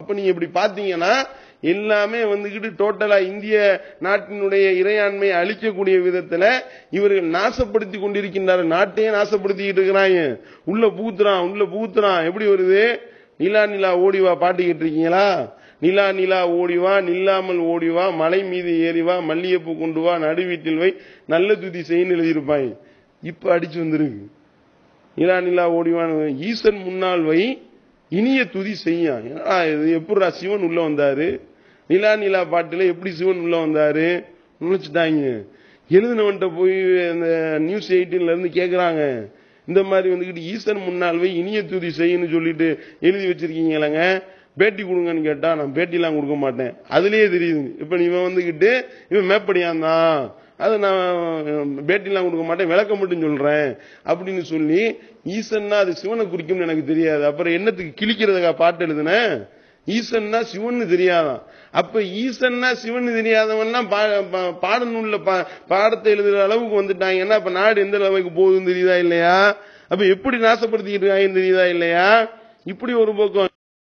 அப்ப நீங்க இப்படி பாத்தீங்கன்னா எல்லாமே வந்துகிட்டு டோட்டலா இந்திய நாட்டினுடைய இறையாண்மையை அழிக்கக்கூடிய விதத்துல இவர்கள் நாசப்படுத்தி கொண்டிருக்கின்றார் நாட்டையே நாசப்படுத்திக்கிட்டு இருக்கிறாங்க. உள்ள பூத்துறான் உள்ள பூத்துறான் எப்படி வருது? நிலா நிலா ஓடிவா பாட்டுக்கிட்டு இருக்கீங்களா? நிலா நிலா ஓடிவா நில்லாமல் ஓடிவா மலை மீது ஏறிவா மல்லிகைப்பூ கொண்டு வா நடு வீட்டில் வை நல்ல துதி செய்யன்னு எழுதியிருப்பாங்க. இப்ப அடிச்சு வந்திருக்கு. நிலா நிலா ஓடிவான்னு ஈசன் முன்னால் வை இனிய துதி செய்யும் இது எப்படிடா சிவன் உள்ள வந்தாரு? நிலா நிலா பாட்டுல எப்படி சிவன் உள்ள வந்தாரு? நினைச்சிட்டாங்க. எழுதினவன்ட்ட போய் அந்த நியூஸ் எயிட்டீன்ல இருந்து கேக்குறாங்க. இந்த மாதிரி வந்துகிட்டு ஈசன் முன்னால் இனிய துதி செய்யன்னு சொல்லிட்டு எழுதி வச்சிருக்கீங்களங்க? பேட்டி கொடுங்கன்னு கேட்டா நான் பேட்டிலாம் கொடுக்க மாட்டேன். அதுலயே தெரியுது. இப்ப இவன் வந்துகிட்டு இவன் மேப்படியான் தான். அது நான் பேட்டிலாம் கொடுக்க மாட்டேன் விளக்க மட்டும் சொல்றேன் அப்படின்னு சொல்லி ஈசன்னா அது சிவனை குறிக்கும்னு எனக்கு தெரியாது. அப்புறம் என்னத்துக்கு கிழிக்கிறதுக்கா பாட்டு எழுதுனேன் ஈசன்னா சிவன்னு தெரியாதான். அப்ப ஈசன்னா சிவன் தெரியாதவன்லாம் பா- பா- பாடநூல்ல பா- பாடத்தை எழுதுற அளவுக்கு வந்துட்டாங்கன்னா அப்ப நாடு எந்த அளவுக்கு போகுதுன்னு தெரியுதா இல்லையா? அப்ப எப்படி நாசப்படுத்திக்கிட்டு இருக்காங்கன்னு தெரியுதா இல்லையா? இப்படி ஒரு பக்கம்.